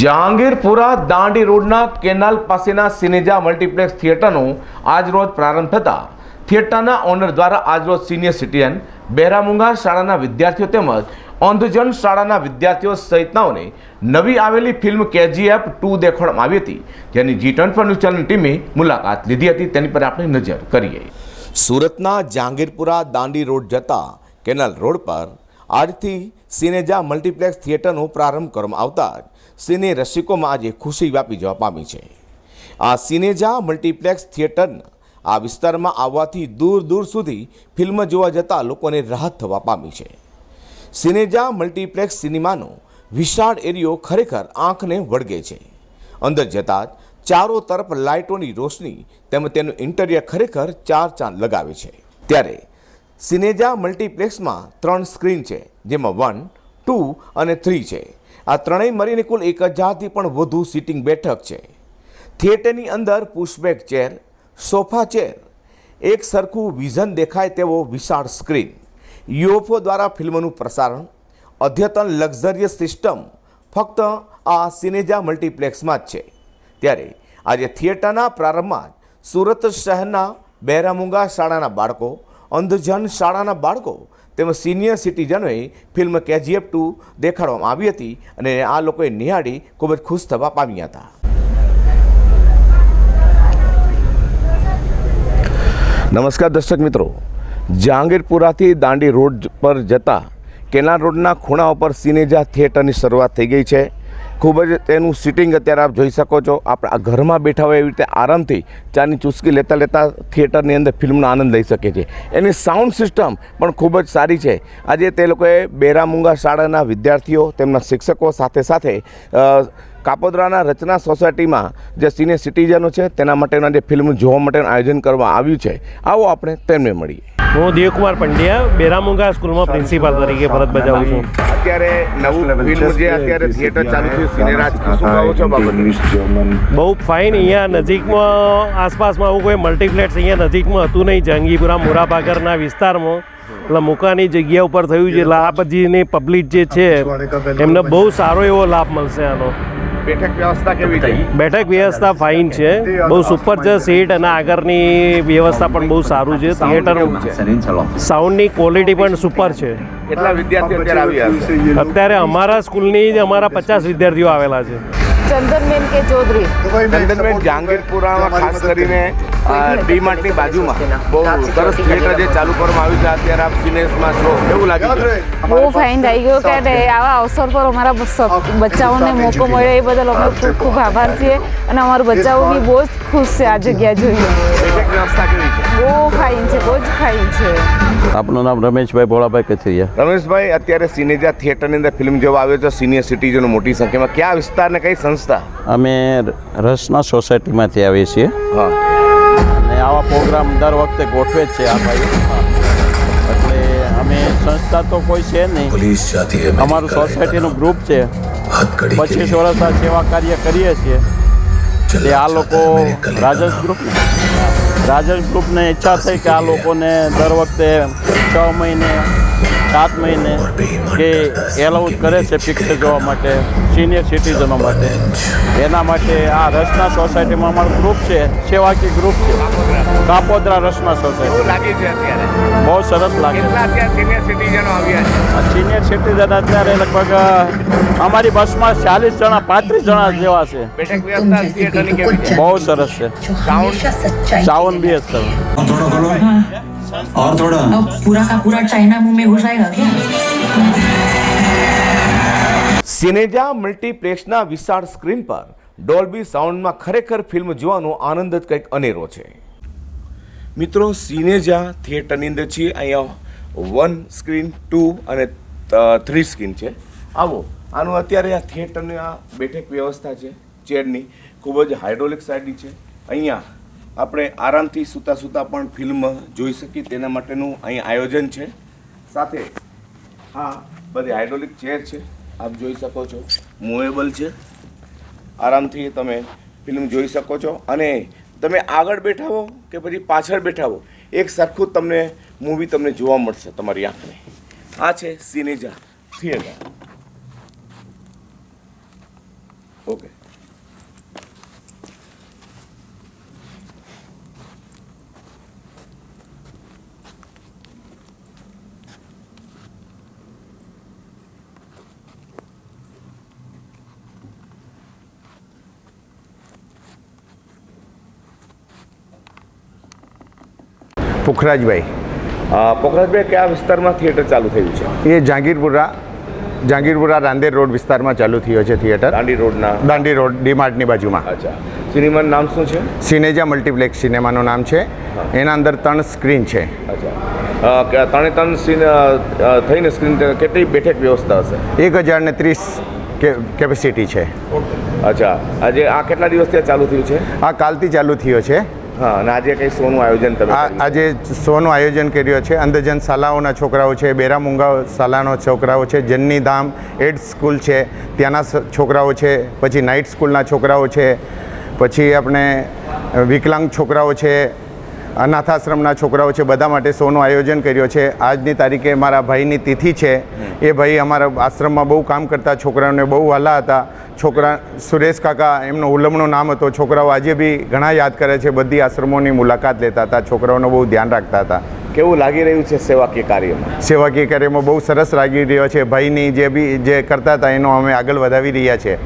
જહાંગીરપુરા દાંડી રોડના કેનાલ પાસેના સિનેજા મલ્ટીપ્લેક્સ થિયેટરનો આજરોજ પ્રારંભ થતાં. થિયેટરના ઓનર દ્વારા આજરોજ સિનિયર સિટીઝન બહેરામુંગા શાળાના વિદ્યાર્થીઓ તેમજ અંધજન શાળાના વિદ્યાર્થીઓ સહિતનાઓને નવી આવેલી ફિલ્મ કેજીએફ ટુ દેખાડવામાં આવી હતી. જેની જી ટ્વેન્ટી ન્યૂઝ ટીમે મુલાકાત લીધી હતી. તેની પર આપણે નજર કરીએ. સુરતના જહાંગીરપુરા દાંડી રોડ જતા કેનાલ રોડ પર આજથી સિનેજા મલ્ટીપ્લેક્સ થિયેટરનો પ્રારંભ કરવામાં આવતા સિને રસિકોમાં આજે ખુશી વ્યાપી જવા પામી છે. આ સિનેજા મલ્ટીપ્લેક્સ થિયેટર આ વિસ્તારમાં આવવાથી દૂર દૂર સુધી ફિલ્મ જોવા જતા લોકોને રાહત થવા પામી છે. સિનેજા મલ્ટીપ્લેક્સ સિનેમાનો વિશાળ એરિયો ખરેખર આંખને વળગે છે. અંદર જતાં જ ચારો તરફ લાઇટોની રોશની તેમજ તેનું ઇન્ટરિયર ખરેખર ચાર ચાંદ લગાવે છે. ત્યારે સિનેજા મલ્ટીપ્લેક્સમાં ત્રણ સ્ક્રીન છે, જેમાં વન, ટુ અને થ્રી છે. આ ત્રણેય મળીને કુલ એક હજારથી પણ વધુ સિટિંગ બેઠક છે. થિયેટરની અંદર પુશબેક ચેર, સોફા ચેર, એક સરખું વિઝન દેખાય તેવો વિશાળ સ્ક્રીન, યુએફઓ દ્વારા ફિલ્મનું પ્રસારણ, અદ્યતન લક્ઝરિયસ સિસ્ટમ, ફક્ત આ સિનેજા મલ્ટીપ્લેક્સમાં જ છે. ત્યારે આજે થિયેટરના પ્રારંભમાં સુરત શહેરના બહેરામુંગા શાળાના બાળકો, અંધજન શાળાના બાળકો તેમજ સિનિયર સિટીઝનોએ ફિલ્મ કેજીએફ ટુ દેખાડવામાં આવી હતી અને આ લોકોએ નિહાળી ખૂબ જ ખુશ થવા પામ્યા હતા. નમસ્કાર દર્શક મિત્રો. જહાંગીરપુરાથી દાંડી રોડ પર જતા કેનાલ રોડના ખૂણા ઉપર સિનેજા થિયેટરની શરૂઆત થઈ ગઈ છે. ખૂબ જ તેનું સિટિંગ અત્યારે આપ જોઈ શકો છો. આપણા ઘરમાં બેઠા હોય એવી રીતે આરામથી ચાની ચુસ્કી લેતા લેતા થિયેટરની અંદર ફિલ્મનો આનંદ લઈ શકે છે. એની સાઉન્ડ સિસ્ટમ પણ ખૂબ જ સારી છે. આજે તે લોકોએ બેરામુંગા શાળાના વિદ્યાર્થીઓ, તેમના શિક્ષકો સાથે સાથે કાપોદ્રાના રચના સોસાયટીમાં જે સિનિયર સિટીઝનો છે તેના માટેના જે ફિલ્મ જોવા માટેનું આયોજન કરવામાં આવ્યું છે. આવો આપણે તેમને મળીએ. હું દેવકુમાર પંડ્યા બેરામુંગા સ્કૂલમાં પ્રિન્સિપાલ તરીકે ફરજ બજાવું છું. અત્યારે નવું ફિલ્મ જે અત્યારે થિયેટર ચાલુ છે સિનેરાજ બહુ ફાઇન અહીંયા નજીકમાં આસપાસમાં આવું કોઈ મલ્ટીપ્લેક્સ અહીંયા નજીકમાં હતું નહીં. જહાંગીરપુરા મોરાભાગરના વિસ્તારમાં. એટલે મુકાની જગ્યા ઉપર થયું છે. એટલે આ બધીની પબ્લિક જે છે એમને બહુ સારો એવો લાભ મળશે આનો. બેઠક વ્યવસ્થા કેવી થઈ બેઠક વ્યવસ્થા ફાઇન છે. બહુ સુપર છે સીટ અને આગળની વ્યવસ્થા પણ બહુ સારું છે થિયેટર સાઉન્ડની ક્વોલિટી પણ સુપર છે. કેટલા વિદ્યાર્થીઓ અત્યારે આવ્યા અત્યારે અમારા સ્કૂલની જ અમારા પચાસ વિદ્યાર્થીઓ આવેલા છે. ચંદનબેન કે ચૌધરી? ચંદનબેન જહાંગીરપુરામાં ખાસ કરીને ડી માર્ટની બાજુમાં. બહુ સરસ થિયેટર જે ચાલુ કરવામાં આવ્યું છે અત્યારે આપ સિનેસમાં છો એવું લાગ્યું છે? બહુ ફાઇન થઈ ગયો કે આવા અવસર પર અમારા બચ્ચાઓને મોકો મળ્યો એ બદલ અમે ખૂબ ખૂબ આભાર છીએ અને અમારા બચ્ચાઓ બી બહુ જ ખુશ છે આ જગ્યા જોઈને. વ્યવસ્થા કેવી છે બહુ ફાઇન છે બહુ જ ફાઇન છે. આપનું નામ રમેશભાઈ ભોળાભાઈ કથિરિયા. રમેશભાઈ અત્યારે સિનેજા થિયેટરની અંદર ફિલ્મ જોવા આવ્યો છે સિનિયર સિટીઝનો મોટી સંખ્યામાં. કયા વિસ્તારને કઈ સંસ્થા? અમે રસના સોસાયટીમાંથી આવીએ છીએ. હા. અને આવા પ્રોગ્રામ દર વખતે ગોઠવે જ છે આ ભાઈ. એટલે અમે સંસ્થા તો કોઈ છે નહીં. પોલીસ જાતી અમારું સોસાયટીનું ગ્રુપ છે. પચીસ વર્ષ આ સેવા કાર્ય કરીએ છીએ. એટલે આ લોકો રાજસ ગ્રુપ રાજસ ગ્રુપને ઈચ્છા થઈ કે આ લોકોને દર વખતે છ મહિને સાત મહિને કે એલાઉડ કરે છે પિક્ચર જોવા માટે સિનિયર સિટીઝનો માટે. એના માટે આ રસના સોસાયટીમાં અમારું ગ્રુપ છે સેવાકી ગ્રુપ છે. કાપોદરા રસના સોસાયટી લાગે છે અત્યારે. બહુ સરસ લાગે. સિનિયર સિટીઝનો આવ્યા છે? સિનિયર સિટીઝન અત્યારે લગભગ અમારી બસમાં ચાલીસ જણા પાંત્રીસ જણા જેવા છે. બેઠક વ્યવસ્થા થિયેટરની કેવી છે? બહુ સરસ છે. સાવન બી સરસ और थोड़ा खोलो और थोड़ा अब पूरा का पूरा चाइना मुंह में घुस आएगा क्या સિનેજા મલ્ટીપ્લેક્સના વિશાળ સ્ક્રીન પર ડોલ્બી સાઉન્ડમાં ખરેખર ફિલ્મ જોવાનો આનંદ જ કંઈક અનેરો છે મિત્રો સિનેજા થિયેટરની અંદર છીએ અહીંયા વન સ્ક્રીન ટુ અને થ્રી સ્ક્રીન છે આવો આનું અત્યારે આ થિયેટરની આ બેઠક વ્યવસ્થા છે ચેરની ખૂબ જ હાઇડ્રોલિક સાઈડની છે અહીંયા આપણે આરામથી સૂતા સૂતા પણ ફિલ્મ જોઈ શકીએ. તેના માટેનું અહીં આયોજન છે. સાથે હા બધી હાઇડ્રોલિક ચેર છે. આપ જોઈ શકો છો. મૂવેબલ છે. આરામથી તમે ફિલ્મ જોઈ શકો છો. અને તમે આગળ બેઠા હો કે પછી પાછળ બેઠા હો એક સરખું તમને મૂવી તમને જોવા મળશે તમારી આંખને. આ છે સિનેજા થિયેટર ઓકે પુખરાજભાઈ. પોખરાજભાઈ કયા વિસ્તારમાં થિયેટર ચાલુ થયું છે? એ જહાંગીરપુરા જહાંગીરપુરા રાંદેર રોડ વિસ્તારમાં ચાલુ થયો છે થિયેટર દાંડી રોડના? દાંડી રોડ ડીમાર્ટની બાજુમાં. અચ્છા. સિનેમાનું નામ શું છે? સિનેજા મલ્ટીપ્લેક્સ સિનેમાનું નામ છે. એના અંદર ત્રણ સ્ક્રીન છે. અચ્છા. ત્રણે ત્રણ સીન થઈને સ્ક્રીન કેટલી બેઠક વ્યવસ્થા હશે? એક હજાર ને ત્રીસ કેપેસિટી છે. અચ્છા. આજે આ કેટલા દિવસથી ચાલુ થયું છે? આ કાલથી ચાલુ થયો છે. હા અને આજે કંઈ સોનું આયોજન તમે? આજે સોનું આયોજન કર્યું છે. અંધજન શાલાઓના છોકરાઓ છે બેરામુંગા શાલાનો છોકરાઓ છે જન્ની ધામ એડ સ્કૂલ છે ત્યાંના છોકરાઓ છે પછી નાઇટ સ્કૂલના છોકરાઓ છે પછી આપણે વિકલાંગ છોકરાઓ છે અનાથાશ્રમના છોકરાઓ છે બધા માટે સોનું આયોજન કર્યો છે. આજની તારીખે મારા ભાઈની તિથિ છે. એ ભાઈ અમારા આશ્રમમાં બહુ કામ કરતા છોકરાઓને બહુ વહાલા હતા. છોકરા સુરેશ કાકા એમનો ઉલ્લમનું નામ હતો. છોકરાઓ આજે બી ઘણા યાદ કરે છે. બધી આશ્રમોની મુલાકાત લેતા હતા. છોકરાઓનું બહુ ધ્યાન રાખતા હતા. કેવું લાગી રહ્યું છે સેવાકીય કાર્યમાં? સેવાકીય કાર્યમાં બહુ સરસ લાગી રહ્યો છે. ભાઈની જે બી જે કરતા હતા એનો અમે આગળ વધાવી રહ્યા છે.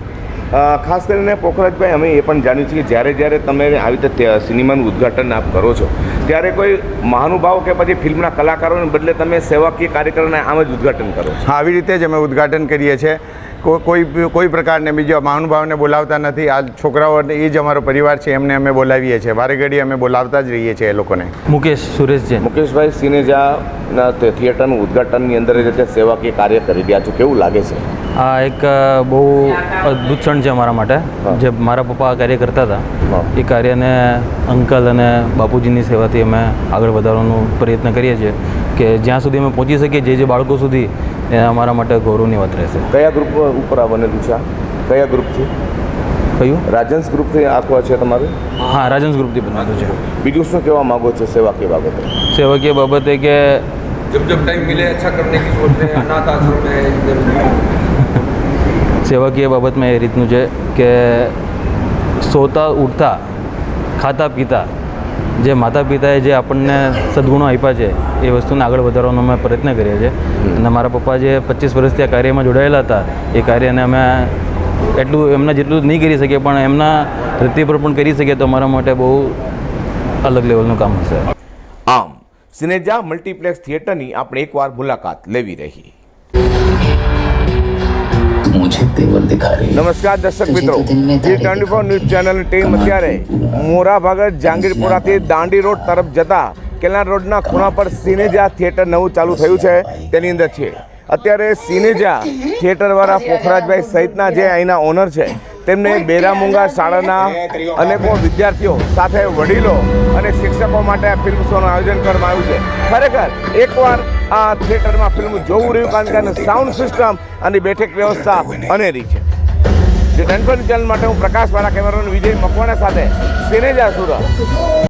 ખાસ કરીને પોખરાજભાઈ અમે એ પણ જાણ્યું છે કે જ્યારે જ્યારે તમે આવી રીતે સિનેમાનું ઉદ્ઘાટન આપ કરો છો ત્યારે કોઈ મહાનુભાવ કે પછી ફિલ્મના કલાકારોને બદલે તમે સેવાકીય કાર્યક્રમને આમ જ ઉદ્ઘાટન કરો છો? આવી રીતે જ અમે ઉદ્ઘાટન કરીએ છીએ. કોઈ કોઈ પ્રકારને બીજા મહાનુભાવને બોલાવતા નથી. આ છોકરાઓ એ જ અમારો પરિવાર છે એમને અમે બોલાવીએ છીએ. વારે ઘડી અમે બોલાવતા જ રહીએ છીએ એ લોકોને. મુકેશ સુરેશ જૈન મુકેશભાઈ સિનેજાના થિયેટરનું ઉદ્ઘાટનની અંદર એ રીતે સેવાકીય કાર્ય કરી રહ્યા છો. કેવું લાગે છે? આ એક બહુ અદ્ભુત ક્ષણ છે મારા માટે. જે મારા પપ્પા આ કાર્ય કરતા હતા. એ કાર્યને અંકલ અને બાપુજીની સેવાથી અમે આગળ વધારવાનો પ્રયત્ન કરીએ છીએ. કે જ્યાં સુધી અમે પહોંચી શકીએ જે જે બાળકો સુધી એ અમારા માટે ગૌરવની વાત રહેશે. કયા ગ્રુપ ઉપર આ બનેલું છે? કયા ગ્રુપથી કયું? રાજન્સ ગ્રુપથી આખું છે તમારે? હા રાજન્સ ગ્રુપથી બનેલું છે. બીજું શું કહેવા માગો છો સેવાકીય બાબતે? સેવાકીય બાબતે કે જબ જબ ટાઈમ મિલે અચ્છા કરને કી સોચ રહે અનાથ આશ્રમ સેવાકીય બાબતમાં એ રીતનું છે કે સોતા ઉઠતા ખાતા પીતા જે માતા પિતાએ જે આપણને સદગુણો આપ્યા છે એ વસ્તુને આગળ વધારવાનો અમે પ્રયત્ન કરીએ છીએ અને મારા પપ્પા જે પચીસ વર્ષથી આ કાર્યમાં જોડાયેલા હતા એ કાર્યને અમે એટલું એમના જેટલું નહીં કરી શકીએ પણ એમના ધરતી પર પણ કરી શકીએ તો અમારા માટે બહુ અલગ લેવલનું કામ હશે. આમ સિનેજા મલ્ટીપ્લેક્સ થિયેટરની આપણે એકવાર મુલાકાત લેવી રહી. નમસ્કાર દર્શક મિત્રો. જી ટ્વેન્ટી ફોર ન્યૂઝ ચેનલની ટીમ અત્યારે મોરા ભાગત જહાંગીરપુરાથી દાંડી રોડ તરફ જતા કેલાર રોડના ખૂણા પર સિનેજા થિયેટર નવું ચાલુ થયું છે. તેની અંદર છે. અત્યારે સિનેજા થિયેટરવાળા પોખરાજભાઈ સહિતના જે અહીંના ઓનર છે, તેમને બેરામુંગા શાળાના અનેકો વિદ્યાર્થીઓ સાથે વડીલો અને શિક્ષકો માટે આ ફિલ્મ શોનું આયોજન કરવામાં આવ્યું છે. ખરેખર, એકવાર આ થિયેટરમાં ફિલ્મ જોવું રહ્યું, કારણ કે સાઉન્ડ સિસ્ટમ અને બેઠક વ્યવસ્થા અનેરી છે. જે ટેન્શન ચેનલ માટે હું પ્રકાશ વાળા કેમેરામેન વિજય મકવાણા સાથે સિનેજા સુરત.